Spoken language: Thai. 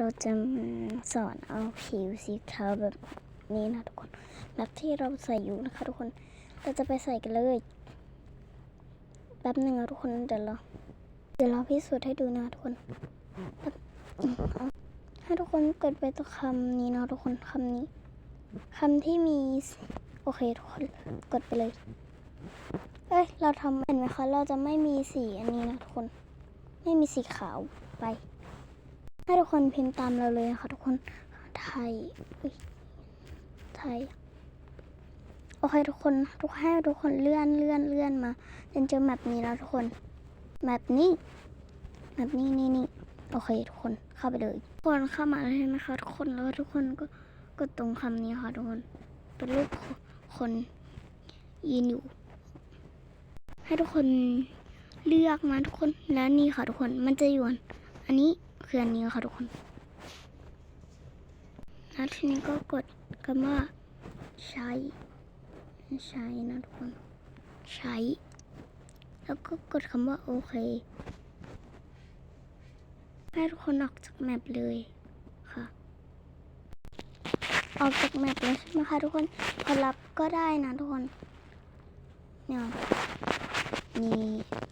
เราจะมาสอนเอาผิวสีขาวแบบนี้นะทุกคนแบบที่เราใส่อยู่นะคะทุกคนเราจะไปใส่กันเลยแป๊บหนึ่งนะทุกคนเดี๋ยวเราเดี๋ยวเราพิสูจน์ให้ดูนะทุกคนให้ทุกคนกดไปตัวคำนี้นะทุกคนคำนี้คำที่มีสีโอเคทุกคนกดไปเลย เอ้ยเราทำเห็นไหมคะเราจะไม่มีสีอันนี้นะทุกคน ไม่มีสีขาวไป ให้ทุกคนพิมพ์ตามเราเลยนะคะทุกคนไทยอุ๊ยไทยโอเคทุกคนทุกให้ทุกคนเลื่อนเลื่อนเลื่อนมาจนเจอแมปนี้แล้วทุกคนแมปนี้แมปนี้นี่นี่โอเคทุกคนเข้าไปเลยทุกคนเข้ามาแล้วใช่ไหมคะทุกคนแล้วทุกคนก็กดตรงคำนี้ค่ะทุกคนเป็นรูปคนยืนอยู่ ให้ทุกคนเลือกมาทุกคนแล้วนี่ค่ะทุกคนมันจะอยู่อันนี้ คืออันนี้ค่ะทุกคน แล้วทีนี้ก็กดคำว่าใช้ ใช้นะทุกคน ใช้ แล้วก็กดคำว่าโอเค ให้ทุกคนออกจากแมปเลยค่ะ ออกจากแมปแล้วใช่ไหมคะทุกคน พอรับก็ได้นะทุกคน เนี่ย นี่